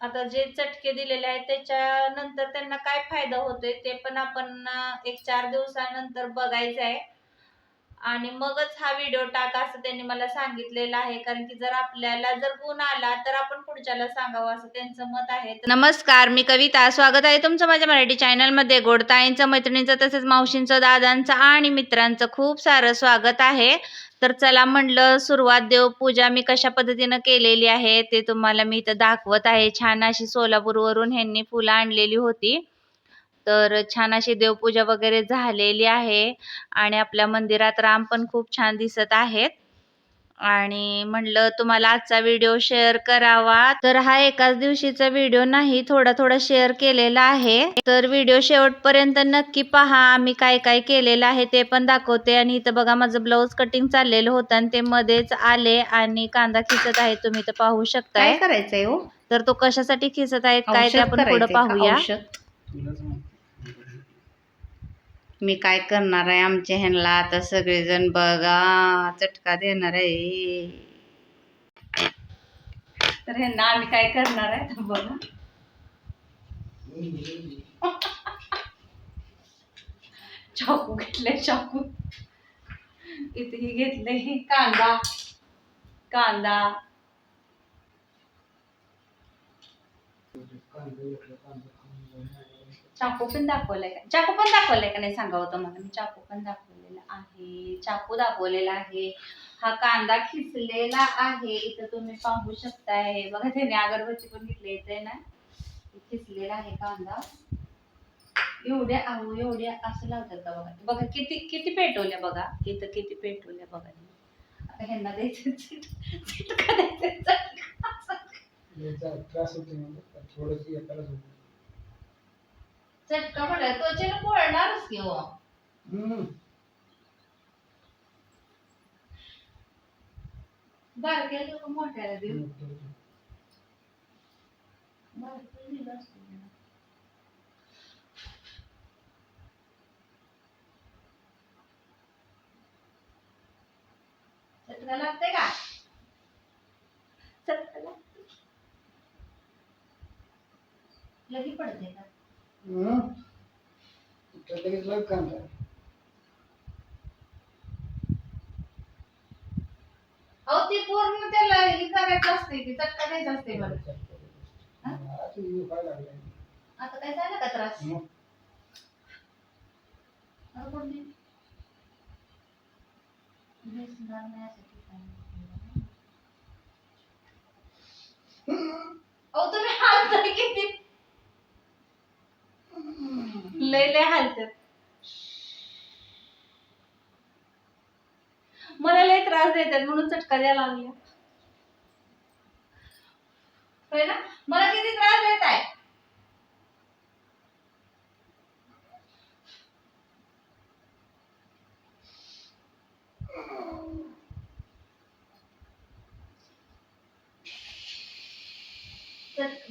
आता जे चटके दिलेले आहेत त्याच्यानंतर त्यांना काय फायदा होतोय ते पण आपण एक चार दिवसानंतर बघायचं आहे आणि मगच हा व्हिडिओ टाका असं त्यांनी मला सांगितलेलं आहे. कारण की जर आपल्याला जर गुण आला तर आपण पुढच्याला सांगावं असं त्यांचं मत आहे. नमस्कार मी कविता. स्वागत आहे तुमचं माझ्या मराठी चॅनलमध्ये गोडताईंचं मैत्रिणींचं तसेच मावशींचं दादांचं आणि मित्रांचं खूप सारं स्वागत आहे. तर चला म्हणलं सुरुवात देवपूजा मी कशा पद्धतीनं केलेली आहे ते तुम्हाला मी इथं दाखवत आहे. छान अशी सोलापूरवरून ह्यांनी फुलं आणलेली होती. तर छान अशी देवपूजा वगैरे झालेली आहे आणि आपल्या मंदिरात राम पण खूप छान दिसत आहेत. आणि म्हणलं तुम्हाला आजचा व्हिडिओ शेअर करावा. तर हा एकाच दिवशीचा व्हिडिओ नाही थोडा थोडा शेअर केलेला आहे. तर व्हिडिओ शेवटपर्यंत नक्की पहा आम्ही काय काय केलेलं आहे ते पण दाखवते. आणि इथं बघा माझं ब्लाऊज कटिंग चाललेलं होतं आणि ते मध्येच आले आणि कांदा खिचत आहे. तुम्ही इथं पाहू शकताय. करायचंय हो? तर तो कशासाठी खिचत आहेत काय ते आपण पुढे? पाहूया. मी काय करणार आहे? आमच्या ह्यांना आता सगळेजण बघा चटका देणार आहे. तर ह्यांना आम्ही काय करणार आहे? बघा. चाकू घेतले चाकू. इथे हे घेतले हे कांदा. कांदा. चाकू पण दाखवलाय का? चाकू पण दाखवलाय का नाही सांगा होतं मला? मी चाकू पण दाखवलेला आहे. चाकू दाखवलेला आहे. हा कांदा खिचलेला आहे. इथं तुम्ही पाहू शकताय. बघा त्याने अगरबत्ती पण घेतली. इथे ना? खिचलेला आहे कांदा. एवढ्या अहो एवढ्या असं लावतात का बघा? बघा किती किती पेटवल्या बघा? इथं किती पेटवल्या बघा आता ह्यांना द्यायचं द्यायचं? त्रास म्हणजे थोडस चटका म्हटलं त्वचेला पोळणारच की हो हम्म. बारक्या मोठ्याला देऊ हम्म. बारक्या दिलं असतं ना. चटका लागते का चटका लागते लगी पडते का लगेच लग कांदा. अहो ती पूर्ण त्याला हे करायचं असते की चटका द्यायचा असते मला? आता काय लागलंय. आता काय झालं का त्रास? मग? आता कोणती? दिसणार नाही असं ठिकाणी. अहो तुम्ही हालताय किती लय लय हालतात मला लय त्रास देतात म्हणून चटका द्यायला लागल्या. होय ना? मला किती त्रास देत आहे?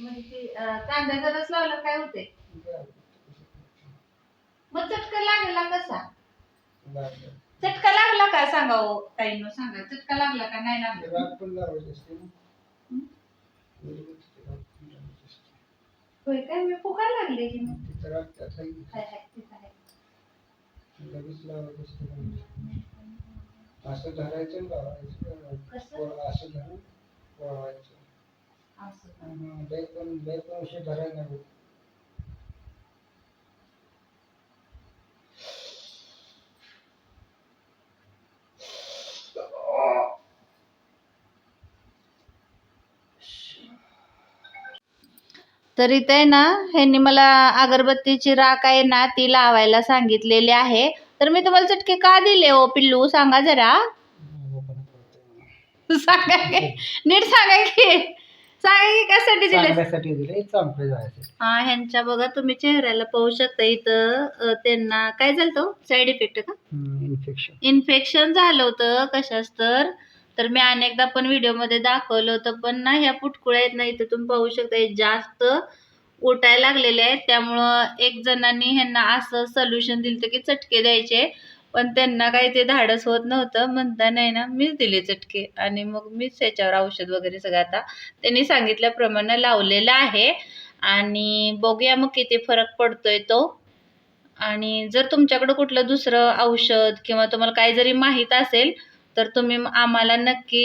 म्हणजे कांद्याचा रस लावला काय होते मग चटका लागला कसा? चटका लागला का? सांगा हो ताईंनो सांगा. चटका लागला का? नाही लागला. होय काय? मी लागले की मग. हाय हाय तिथं आहे. लगेच असते असं धरायचं आणि लावायचं. कसं? असं धरून वळवायचं असं का? लय पण लय पण उशीर धरायला तर इथे ना ह्यांनी मला अगरबत्तीची राख आहे ना ती लावायला सांगितलेली आहे. तर मी तुम्हाला चटके का दिले हो पिल्लू? सांगा जरा. सांगा की नीट सांगा की. सांगा की कशासाठी दिले? चांगल्यासाठी दिले चांगले जायचे. हा ह्यांच्या बघा तुम्ही चेहऱ्याला पाहू शकता इथं अं, त्यांना काय झालं साईड इफेक्ट का? इन्फेक्शन इन्फेक्शन झालं होतं कशाच तर? तर मी अनेकदा पण व्हिडिओमध्ये दाखवलं होतं पण ना ह्या पुटकुळ्या आहेत ना इथं तुम्ही पाहू शकता हे जास्त उठायला लागलेले आहेत. त्यामुळं एक जणांनी ह्यांना असं सोल्युशन दिलं होतं की चटके द्यायचे पण त्यांना काही ते धाडस होत नव्हतं. म्हणता नाही ना मीच दिले चटके. आणि मग मीच त्याच्यावर औषध वगैरे सगळं आता त्यांनी सांगितल्याप्रमाणे लावलेलं आहे. आणि बघूया मग किती फरक पडतोय तो. आणि जर तुमच्याकडं कुठलं दुसरं औषध किंवा तुम्हाला काही जरी माहीत असेल तर तुम्ही आम्हाला नक्की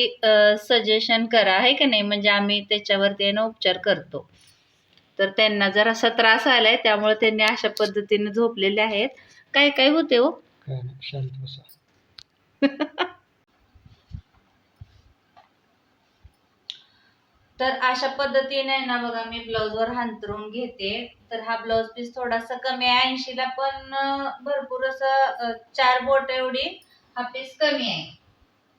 सजेशन करा आहे का नाही? म्हणजे आम्ही त्याच्यावरती ना उपचार करतो. तर त्यांना जर असा त्रास आलाय त्यामुळे त्यांनी अशा पद्धतीने झोपलेले आहेत. काय काय होते हो? तर अशा पद्धतीने ना बघा मी ब्लाऊजवर हांतरून घेते. तर हा ब्लाऊज पीस थोडासा कमी आहे. ऐंशीला पण भरपूर असं चार बोट एवढी हा पीस कमी आहे.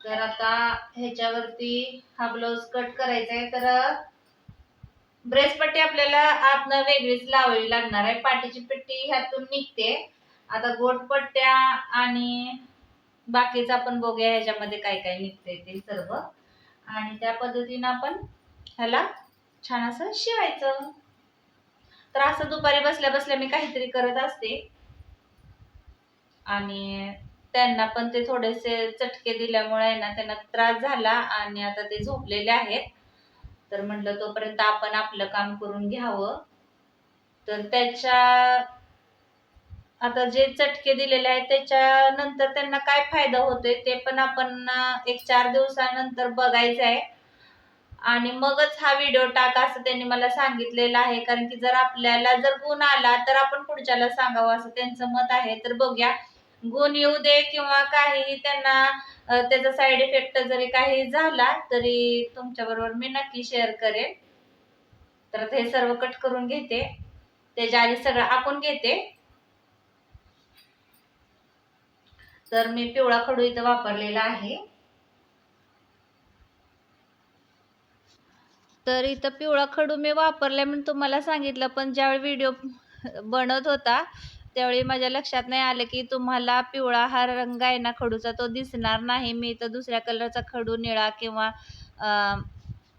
तर आता ह्याच्यावरती हा ब्लाऊज कट करायचा आहे तर ब्रेसपट्टी आपल्याला आतनं वेगळीच लावावी लागणार आहे. पाठीची पट्टी ह्यातून निघते. आता गोटपट्ट्या आणि बाकीचं आपण बघूया ह्याच्यामध्ये काय काय निघते ते सर्व. आणि त्या पद्धतीनं आपण ह्याला छान असं शिवायचं. तर असं दुपारी बसल्या बसल्या मी काहीतरी करत असते. आणि त्यांना पण ते थोडेसे चटके दिल्यामुळे ना त्यांना त्रास झाला आणि आता ते झोपलेले आहेत. तर म्हटलं तोपर्यंत आपण आपलं काम करून घ्यावं. तर त्याच्या आता जे चटके दिलेले आहेत त्याच्यानंतर त्यांना काय फायदा होतोय ते पण आपण एक चार दिवसानंतर बघायचं आहे. आणि मगच हा व्हिडिओ टाका असं त्यांनी मला सांगितलेलं आहे. कारण की जर आपल्याला जर गुण आला तर आपण पुढच्याला सांगावं असं त्यांचं मत आहे. तर बघूया. गुण येऊ दे किंवा काहीही त्यांना त्याचा साईड इफेक्ट जरी काही झाला तरी तुमच्याबरोबर मी नक्की शेअर करेन. तर आता हे सर्व कट करून घेते. त्याच्या आधी सगळं आखून घेते. तर मी पिवळा खडू इथं वापरलेला आहे. तर इथं पिवळा खडू मी वापरलाय म्हणून तुम्हाला सांगितलं पण ज्यावेळी व्हिडिओ बनत होता त्यावेळी माझ्या लक्षात नाही आलं की तुम्हाला पिवळा हा रंग आहे ना खडूचा तो दिसणार नाही. मी तर दुसऱ्या कलरचा खडू निळा किंवा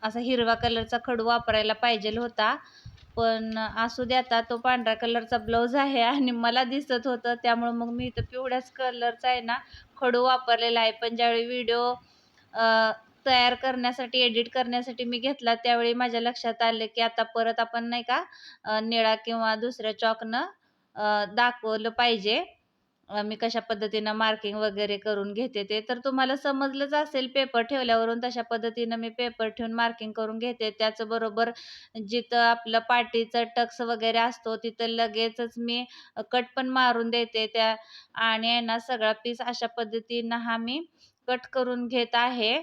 असा हिरवा कलरचा खडू वापरायला पाहिजे होता. पण असू दे आता तो पांढऱ्या कलरचा ब्लाऊज आहे आणि मला दिसत होतं. त्यामुळं मग मी इथं पिवळ्याच कलरचा आहे ना खडू वापरलेला आहे. पण ज्यावेळी व्हिडिओ तयार करण्यासाठी एडिट करण्यासाठी मी घेतला त्यावेळी माझ्या लक्षात आलं की आता परत आपण नाही का निळा किंवा दुसऱ्या चॉकनं दाखवलं पाहिजे. मी कशा पद्धतीनं मार्किंग वगैरे करून घेते ते. तर तुम्हाला समजलंच असेल पेपर ठेवल्यावरून तशा पद्धतीनं मी पेपर ठेवून मार्किंग करून घेते. त्याचबरोबर जिथं आपलं पाटीचं टक्स वगैरे असतो तिथं लगेचच मी कट पण मारून देते त्या. आणि ना सगळा पीस अशा पद्धतीनं हा मी कट करून घेत आहे.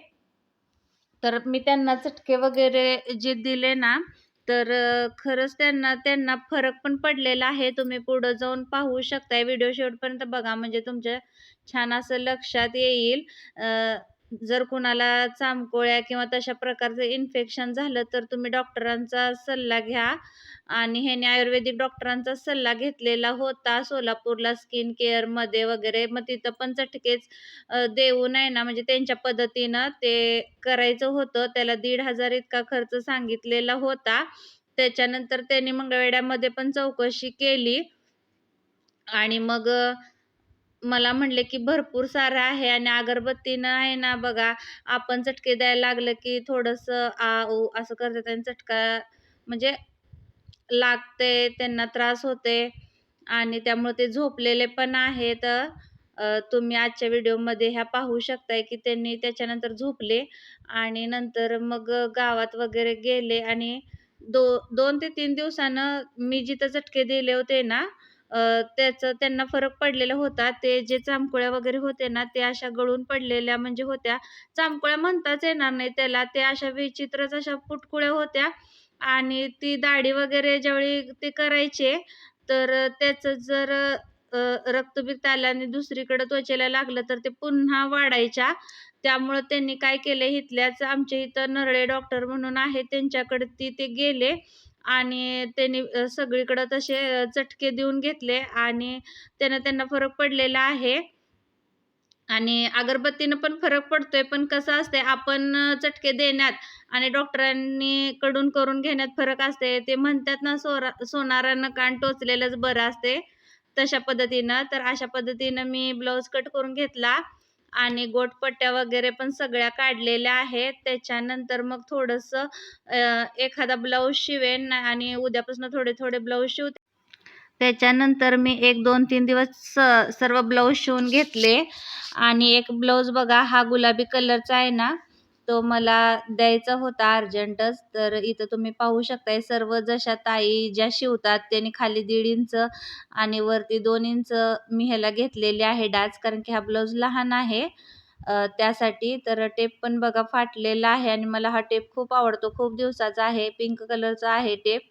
तर मी त्यांना चटके वगैरे जे दिले ना तर खरंच त्यांना त्यांना फरक पण पडलेला आहे. तुम्ही पुढं जाऊन पाहू शकताय. व्हिडिओ शेवटपर्यंत बघा. म्हणजे तुमच्या छान असं लक्षात येईल. अ, जर कुणाला चामकोळ्या किंवा तशा प्रकारचं इन्फेक्शन झालं तर तुम्ही डॉक्टरांचा सल्ला घ्या. आणि ह्याने आयुर्वेदिक डॉक्टरांचा सल्ला घेतलेला होता. सोलापूरला स्किन केअरमध्ये वगैरे. मग तिथं पण चटकेच देऊ नये ना म्हणजे त्यांच्या पद्धतीनं ते करायचं होतं. त्याला दीड हजार इतका खर्च सांगितलेला होता. त्याच्यानंतर त्यांनी मंगळवेड्यामध्ये पण चौकशी केली. आणि मग मला म्हणले की भरपूर सारं आहे आणि अगरबत्तीनं आहे ना बघा आपण चटके द्यायला लागलं की थोडंसं आ ऊ असं करतात आणि चटका म्हणजे लागते त्यांना त्रास होते आणि त्यामुळे ते झोपलेले पण आहेत. अ, तुम्ही आजच्या व्हिडिओमध्ये ह्या पाहू शकताय की त्यांनी त्याच्यानंतर झोपले आणि नंतर मग गावात वगैरे गेले आणि दो दोन ते तीन दिवसानं मी जिथं चटके दिले होते ना त्याचं त्यांना फरक पडलेला होता. ते जे चामकुळ्या वगैरे होते ना ते अशा गळून पडलेल्या म्हणजे होत्या. चामकुळ्या म्हणताच येणार नाही त्याला. ते अशा विचित्रच अशा पुटकुळ्या होत्या. आणि ती दाढी वगैरे ज्यावेळी ते करायचे तर त्याचं जर अ, रक्तबिक्त आलं आणि दुसरीकडे त्वचेला लागलं तर ते पुन्हा वाढायच्या. त्यामुळं त्यांनी काय केलं इथल्याच आमच्या इथं नरळे डॉक्टर म्हणून आहे त्यांच्याकडे ती ते गेले. आणि त्यांनी सगळीकडं तसे चटके देऊन घेतले आणि त्यानं त्यांना फरक पडलेला आहे. आणि अगरबत्तीनं पण फरक पडतोय पण कसं असते आपण चटके देण्यात आणि डॉक्टरांनी कडून करून घेण्यात फरक असते ते म्हणतात ना सोरा सोनारानं कान टोचलेलंच बरं असते तशा पद्धतीनं. तर अशा पद्धतीनं मी ब्लाऊज कट करून घेतला. आणि गोटपट्ट्या वगैरे पण सगळ्या काढलेल्या आहेत. त्याच्यानंतर मग थोडंसं एखादा ब्लाऊज शिवेन आणि उद्यापासून थोडे थोडे ब्लाऊज शिवते. त्याच्यानंतर मी एक दोन तीन दिवस स- सर्व ब्लाऊज शिवून घेतले. आणि एक ब्लाऊज बघा हा गुलाबी कलरचा आहे ना तो मला द्यायचा होता अर्जंटच. तर इथं तुम्ही पाहू शकताय सर्व जशा ताई ज्या शिवतात त्यांनी खाली दीड इंच आणि वरती दोन इंच मी ह्याला घेतलेले आहे डाच कारण की हा ब्लाऊज लहान आहे त्यासाठी. तर टेप पण बघा फाटलेला आहे आणि मला हा टेप खूप आवडतो. खूप दिवसाचा आहे पिंक कलरचा आहे टेप.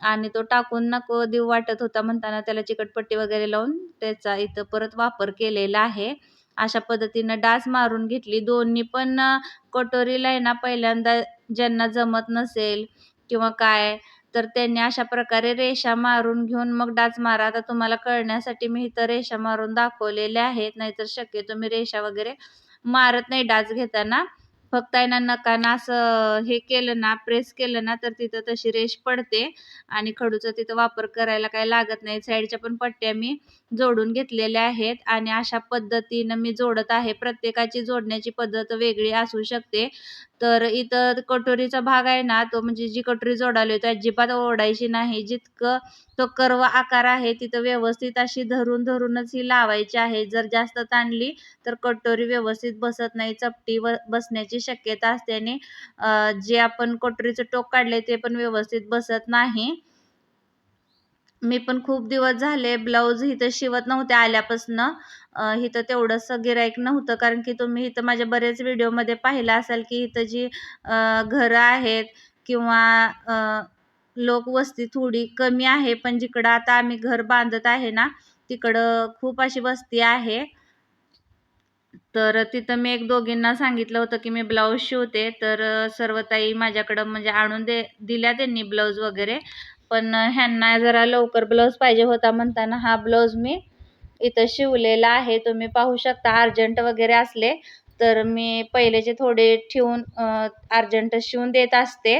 आणि तो टाकून नको देऊ वाटत होता म्हणताना त्याला चिकटपट्टी वगैरे लावून त्याचा इथं परत वापर केलेला आहे. अशा पद्धतीनं डास मारून घेतली. दोन्ही पण कटोरी कटोरीला आहे ना पहिल्यांदा ज्यांना जमत नसेल किंवा काय तर त्यांनी अशा प्रकारे रेषा मारून घेऊन मग डाच मारा. आता तुम्हाला कळण्यासाठी मी इथं रेषा मारून दाखवलेल्या आहेत नाहीतर शक्यतो मी रेषा वगैरे मारत नाही डाच घेताना. फक्त आहे ना नकाना असं हे केलं ना प्रेस केलं ना तर तिथं तशी रेष पडते. आणि खडूचा तिथं वापर करायला काही लागत नाही. साईडच्या पण पट्ट्या मी जोडून घेतलेल्या आहेत. आणि अशा पद्धतीनं मी जोडत आहे. प्रत्येकाची जोडण्याची पद्धत वेगळी असू शकते. तर इथं कटोरीचा भाग आहे ना तो म्हणजे जी कटोरी जोडाली होती अजिबात ओढायची नाही. जितकं तो कर्व आकार आहे तिथं व्यवस्थित अशी धरून धरूनच ही लावायची आहे. जर जास्त ताणली तर कटोरी व्यवस्थित बसत नाही. चपटी व बसण्याची शक्यता असते आणि जे आपण कटोरीचं टोक काढले ते पण व्यवस्थित बसत नाही. मी पण खूप दिवस झाले ब्लाऊज इथं शिवत नव्हते आल्यापासनं. इथं तेवढंसं गिराईक नव्हतं कारण की तुम्ही इथं माझ्या बरेच व्हिडिओमध्ये पाहिलं असाल की इथं जी घरं आहेत किंवा लोकवस्ती थोडी कमी आहे पण जिकडं आता आम्ही घर बांधत आहे ना तिकडं खूप अशी वस्ती आहे. तर तिथं मी एक दोघींना सांगितलं होतं की मी ब्लाऊज शिवते. तर सर्व ताई माझ्याकडं म्हणजे आणून दे दिल्या त्यांनी ब्लाऊज वगैरे. पण ह्यांना जरा लवकर ब्लाऊज पाहिजे होता म्हणताना हा ब्लाऊज मी इथं शिवलेला आहे. तुम्ही पाहू शकता अर्जंट वगैरे असले तर मी पहिलेचे थोडे ठेवून अर्जंट शिवून देत असते.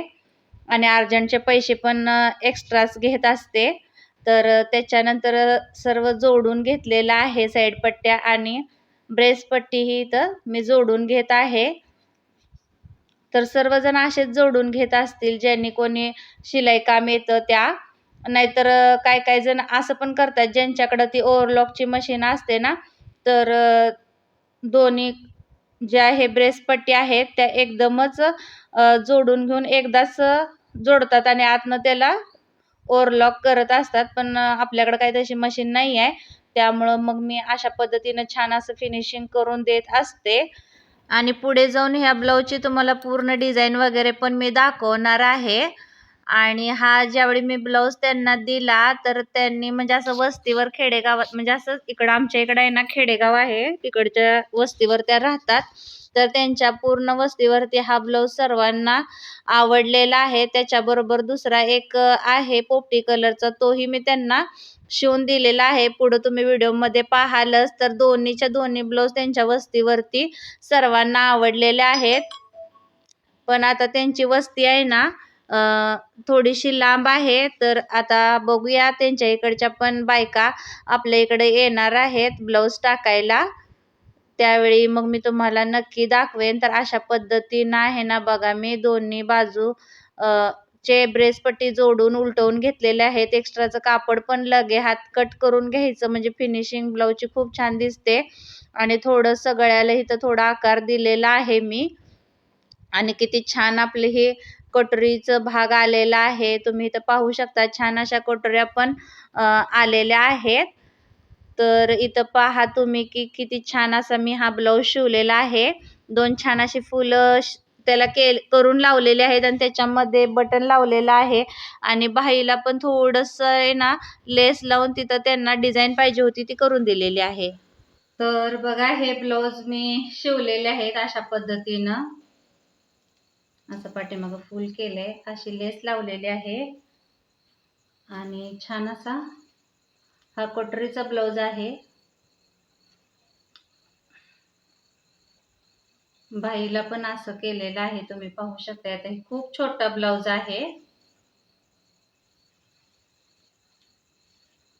आणि अर्जंटचे पैसे पण एक्स्ट्राच घेत असते. तर त्याच्यानंतर सर्व जोडून घेतलेलं आहे साईड पट्ट्या आणि ब्रेस पट्टी ही इथं मी जोडून घेत आहे. तर सर्वजण असेच जोडून घेत असतील ज्यांनी कोणी शिलाई काम येतं त्या. नाहीतर काय काय जण असं पण करतात ज्यांच्याकडं ती ओव्हरलॉकची मशीन असते ना तर दोन्ही ज्या हे ब्रेसपट्टी आहेत त्या एकदमच जोडून घेऊन एकदाच जोडतात आणि आतनं त्याला ओव्हरलॉक करत असतात. पण आपल्याकडं काही तशी मशीन नाही आहे त्यामुळं मग मी अशा पद्धतीनं छान असं फिनिशिंग करून देत असते. आणि पुढे जाऊन ह्या ब्लाऊजची तुम्हाला पूर्ण डिझाईन वगैरे पण मी दाखवणार आहे. आणि हा ज्यावेळी मी ब्लाऊज त्यांना दिला तर त्यांनी म्हणजे असं वस्तीवर खेडेगावात म्हणजे असं इकडं आमच्या इकडं आहे ना खेडेगाव आहे. तिकडच्या वस्तीवर त्या राहतात. तर त्यांच्या पूर्ण वस्तीवरती हा ब्लाऊज सर्वांना आवडलेला आहे. त्याच्याबरोबर दुसरा एक आहे पोपटी कलरचा. तोही मी त्यांना शिवून दिलेला आहे. पुढं तुम्ही व्हिडिओमध्ये पाहालच तर दोन्हीच्या दोन्ही ब्लाऊज त्यांच्या वस्तीवरती सर्वांना आवडलेले आहेत. पण आता त्यांची वस्ती आहे ना थोडीशी लांब आहे. तर आता बघूया त्यांच्या इकडच्या पण बायका आपल्या इकडे येणार आहेत ब्लाऊज टाकायला. त्यावेळी मग मी तुम्हाला नक्की दाखवेन. तर अशा पद्धतीनं आहे ना बघा मी दोन्ही बाजू चे ब्रेसपट्टी जोडून उलटवून घेतलेले आहेत. एक्स्ट्राचं कापड पण लगे हात कट करून घ्यायचं म्हणजे फिनिशिंग ब्लाऊजची खूप छान दिसते. आणि थोडं सगळ्याला इथं थोडा आकार दिलेला आहे मी. आणि किती छान आपले हे कटोरीचं भाग आलेला आहे. तुम्ही इथं पाहू शकता छान अशा कटोऱ्या पण आलेल्या आहेत. तर इथं पहा तुम्ही की किती छान असा मी हा ब्लाऊज शिवलेला आहे. दोन छान अशी फुलं श- त्याला केल करून लावलेले आहेत आणि त्याच्यामध्ये बटन लावलेलं आहे. आणि बाईला पण थोडंसं आहे ना लेस लावून तिथं त्यांना डिझाईन पाहिजे होती ती करून दिलेली आहे. तर बघा हे ब्लाऊज मी शिवलेले आहेत अशा पद्धतीनं. असं पाठीमागं फुल केलंय. अशी लेस लावलेली आहे. आणि छान असा हा कटोरीचा ब्लाऊज आहे. बाईला पण असं केलेलं आहे तुम्ही पाहू शकता आता हे खूप छोटा ब्लाऊज आहे.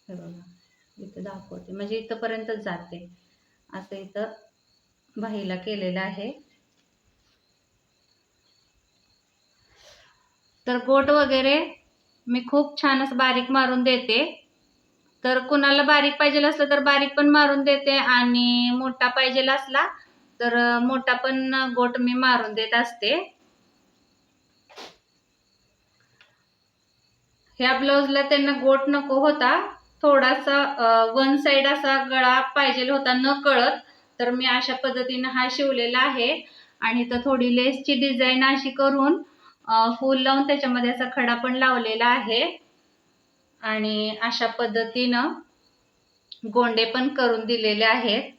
हे बघा इथं दाखवते. म्हणजे इथंपर्यंतच जाते. असं इथं भाईला केलेलं आहे. तर गोट वगैरे मी खूप छान बारीक मारून देते. तर कुणाला बारीक पाहिजे असलं तर बारीक पण मारून देते आणि मोठा पाहिजे असला तर मोठा पण गोट मी मारून देत असते. ह्या ब्लाऊजला त्यांना गोट नको होता. थोडासा वन साइड असा गळा पाहिजे होता न कळत. तर मी अशा पद्धतीनं हा शिवलेला आहे. आणि तर थोडी लेसची डिझाईन अशी करून फूल लावून त्याच्यामध्ये असा खडा पण लावलेला आहे. आणि अशा पद्धतीनं गोंडे पण करून दिलेले आहेत.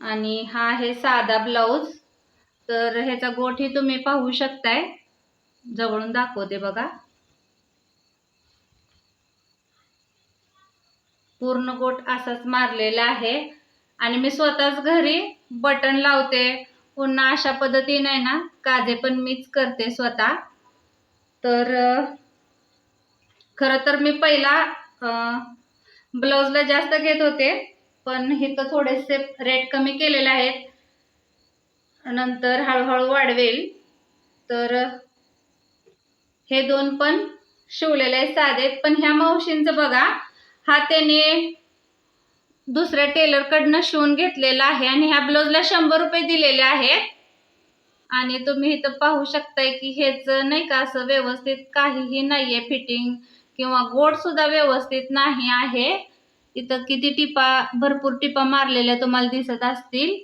आणि हा आहे साधा ब्लाऊज. तर ह्याचा गोठी तुम्ही पाहू शकताय. जवळून दाखवते बघा. पूर्ण गोट असाच मारलेला आहे. आणि मी स्वतःच घरी बटन लावते. पुन्हा अशा पद्धतीने ना काजे पण मीच करते स्वतः. तर खरं तर मी पहिला ब्लाऊजला जास्त घेत होते पण इथं थोडेसे रेट कमी केलेले आहेत. नंतर हळूहळू वाढवेल. तर हे दोन पण शिवलेले आहेत साधे. पण ह्या मावशींचं बघा हा त्याने दुसऱ्या टेलरकडनं शिवून घेतलेला आहे आणि ह्या ब्लाऊजला शंभर रुपये दिलेले आहेत. आणि तुम्ही इथं पाहू शकताय की हेच नाही का असं व्यवस्थित काहीही नाहीये फिटिंग किंवा गोड सुद्धा व्यवस्थित नाही आहे. इथं किती टिपा भरपूर टिपा मारलेल्या तुम्हाला दिसत असतील.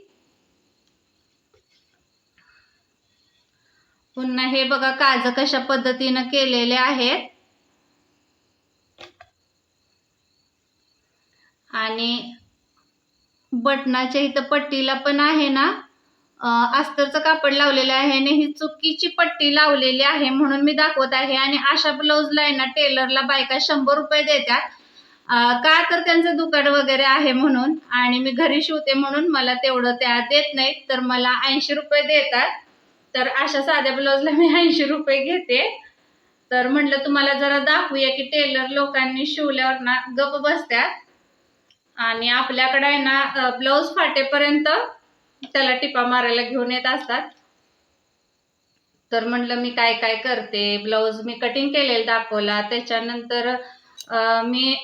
पुन्हा हे बघा काज कशा पद्धतीनं केलेले आहेत. आणि बटनाच्या इथं पट्टीला पण आहे ना? अस्तरचं कापड लावलेलं आहे आणि ही चुकीची पट्टी लावलेली आहे म्हणून मी दाखवत आहे आणि अशा ब्लाऊजला आहे ना टेलरला बायका शंभर रुपये देतात. का तर त्यांचं दुकान वगैरे आहे म्हणून आणि मी घरी शिवते म्हणून मला तेवढं त्या देत नाहीत तर मला ऐंशी रुपये देतात. तर अशा साध्या ब्लाऊजला मी ऐंशी रुपये घेते. तर म्हटलं तुम्हाला जरा दाखवूया की टेलर लोकांनी शिवल्यावर ना गप बसतात. आणि आपल्याकडे आहे ना ब्लाऊज फाटेपर्यंत त्याला टिपा मारायला घेऊन येत असतात. तर म्हटलं मी काय काय करते? ब्लाऊज मी कटिंग केलेलं दाखवला. त्याच्यानंतर मी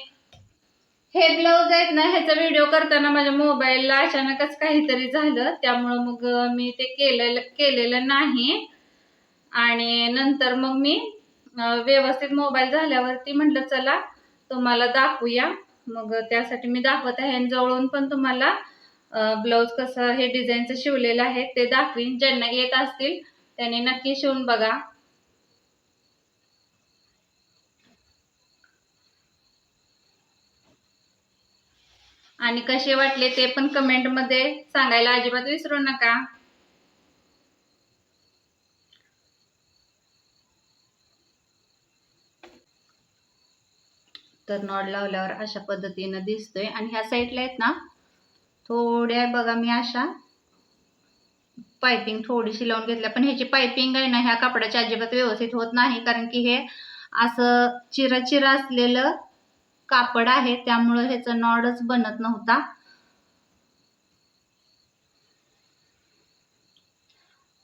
हे ब्लाऊज आहेत ना ह्याचा व्हिडिओ करताना माझ्या मोबाईलला अचानकच काहीतरी झालं. त्यामुळं मग मी ते केलेलं केलेलं नाही. आणि नंतर मग मी व्यवस्थित मोबाईल झाल्यावरती म्हटलं चला तुम्हाला दाखवूया. मग त्यासाठी मी दाखवत आहे. आणि जवळून पण तुम्हाला ब्लाऊज कसं हे डिझाईनचं शिवलेलं आहे ते दाखवीन. ज्यांना येत असतील त्यांनी नक्की शिवून बघा. आणि कसे वाटले ते पण कमेंटमध्ये सांगायला अजिबात विसरू नका. तर नॉड लावल्यावर अशा पद्धतीनं दिसतोय. आणि ह्या साईडला आहेत ना थोड्या बघा मी अशा. पायपिंग थोडीशी लावून घेतल्या. पण ह्याची पायपिंग आहे ना ह्या कापडाच्या अजिबात व्यवस्थित होत नाही. कारण की हे असं चिराचिरा असलेलं कापड आहे. त्यामुळं ह्याचा नॉडच बनत नव्हता.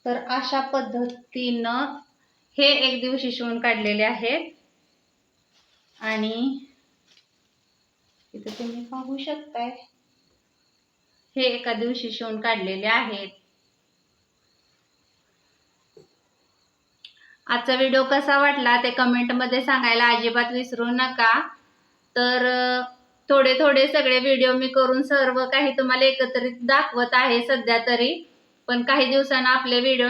तर अशा पद्धतीनं हे एक दिवशी शिवून काढलेले आहेत. आणि इथं तुम्ही पाहू शकताय. हे एका दिवशी शिवून काढलेले आहेत. आजचा व्हिडिओ कसा वाटला ते कमेंटमध्ये सांगायला अजिबात विसरू नका. तर थोडे थोडे सगळे व्हिडिओ मी करून सर्व काही तुम्हाला एकत्रित दाखवत आहे सध्या तरी. पण काही दिवसांना आपले व्हिडिओ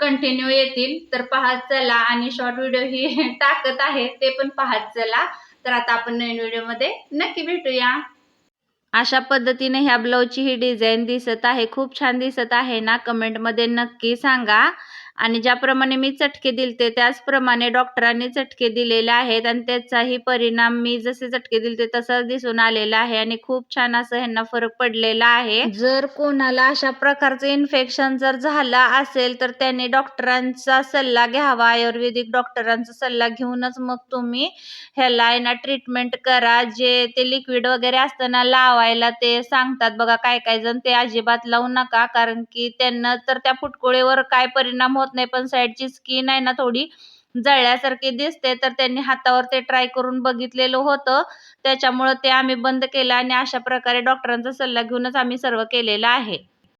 कंटिन्यू येतील. तर पाहत चला आणि शॉर्ट व्हिडिओ ही टाकत आहे ते पण पाहत चला. तर आता आपण नवीन व्हिडिओमध्ये नक्की भेटूया. अशा पद्धतीने ह्या ब्लाऊजची ही डिझाईन दिसत आहे. खूप छान दिसत आहे ना? कमेंटमध्ये नक्की सांगा. आणि ज्याप्रमाणे मी चटके दिलते त्याचप्रमाणे डॉक्टरांनी चटके दिलेले आहेत आणि त्याचाही परिणाम मी जसे चटके दिलते तसाच दिसून आलेला आहे आणि खूप छान असं ह्यांना फरक पडलेला आहे. जर कोणाला अशा प्रकारचं इन्फेक्शन जर झालं असेल तर त्यांनी डॉक्टरांचा सल्ला घ्यावा आयुर्वेदिक डॉक्टरांचा सल्ला घेऊनच मग तुम्ही ह्याला ना ट्रीटमेंट करा. जे ते लिक्विड वगैरे असताना लावायला ते सांगतात बघा काय काय जण ते अजिबात लावू नका कारण की त्यांना तर त्या फुटकुळीवर काय परिणाम होत होत नाही पण साईडची स्किन आहे ना थोडी जळल्यासारखी दिसते. तर त्यांनी हातावर ते ट्राय करून बघितलेलं होतं. त्याच्यामुळं ते आम्ही बंद केलं आणि अशा प्रकारे डॉक्टरांचा सल्ला घेऊनच आम्ही सर्व केलेलं आहे.